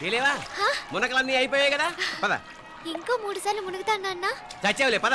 తెలియవా మునకలన్నీ అయిపోయాయి కదా? పద. ఇంకో మూడు సార్లు మునుగుతాను నాన్న చచ్చావులే పద.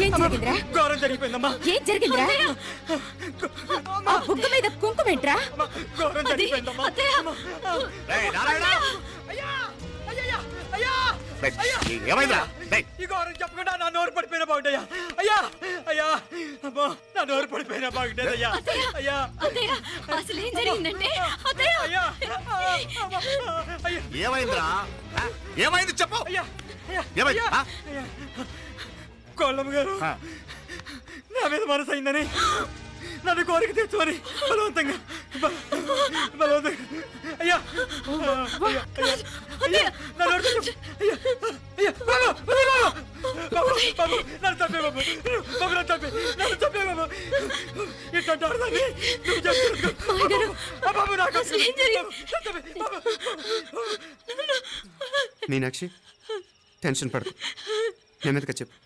ఏం జరిగిందిరా? ఘోరం జరిగిపోయిందమ్మా. ఏం జరిగిందిరా? ఆ బుగ్గ మీద ఘోరం రేయ్, నారాయణ! ఏమైందిరా? రేయ్, ఈ ఘోరం చెప్పకుండా నా నోరు పడిపోయినా బాగుంటాయా అయ్యా! అయ్యా! అమ్మో నా నోరు పడిపోయినా బాగుండేది అయ్యా! అయ్యా అసలు ఏం జరిగిందంటే? అయ్యా! ఏమైందిరా? ఏమైంది చెప్పు! ఏమైంది? కోళ్ళమ్మ గారు. నా మీద మనసు అయిందని నన్ను కోరిక తెచ్చుకొని బలవంతంగా బల- బలవంతంగా. అయ్యా. అయ్యా, నన్ను. అయ్యా, అయ్యా, బాబు, బాబు. బాబు, నన్ను చంపే బాబు. బాబు, నన్ను చంపే, నన్ను చంపే బాబు. ఇట్లాంటి ఆడదాన్ని నువ్వు బాబు, నాకు. మీనాక్షి టెన్షన్ పడకు. నెమ్మదిగా చెప్పు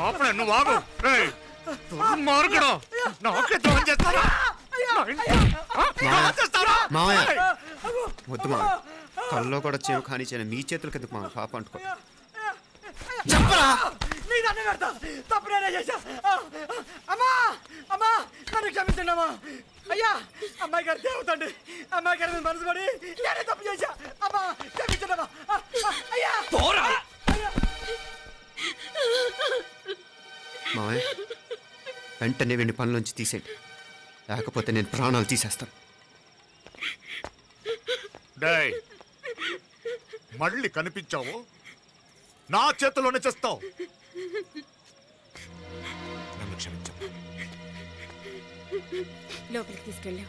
మాపడే నువ్వు ఆగు. నాకే ద్రోహం చేస్తారా? మావయ్య. వద్దు కల్లో కూడా చేవు కాని చేయను మీ చేతులకి ఎందుకు మా పాప అంటుకో. నీ దండం పెడతా తప్పు నేనే చేశా. ఆ, అమ్మా అమ్మా నన్ను క్షమించండి అమ్మా అయ్యా అమ్మాయి గారు దేవతండి. అమ్మాయి గారి మనసు పడి నేనే తప్పు చేశా. అమ్మా క్షమించండి అయ్యా. మావయ్య వెంటనే వీడిని పనిలోంచి తీసేయండి. లేకపోతే నేను ప్రాణాలు తీసేస్తాను. డేయ్, మళ్ళీ కనిపించావు? నా చేతిలోనే చేస్తావు. నన్ను క్షమించు లోపలికి తీసుకెళ్ళాం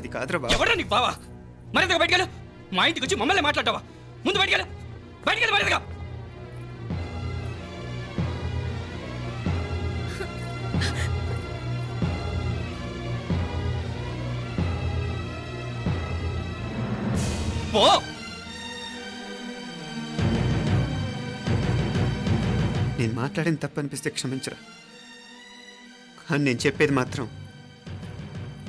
అది కాదురా బాబు. ఎవడా నీకు బావా? మరింతగా బయటకెళ్ళు మా ఇంటికి వచ్చి మమ్మల్ని మాట్లాడతావా? ముందు బయటకెళ్ళు బయటకెళ్ళు మరింతగా. పో. నేను మాట్లాడిన తప్పు అనిపిస్తే క్షమించరా. కానీ నేను చెప్పేది మాత్రం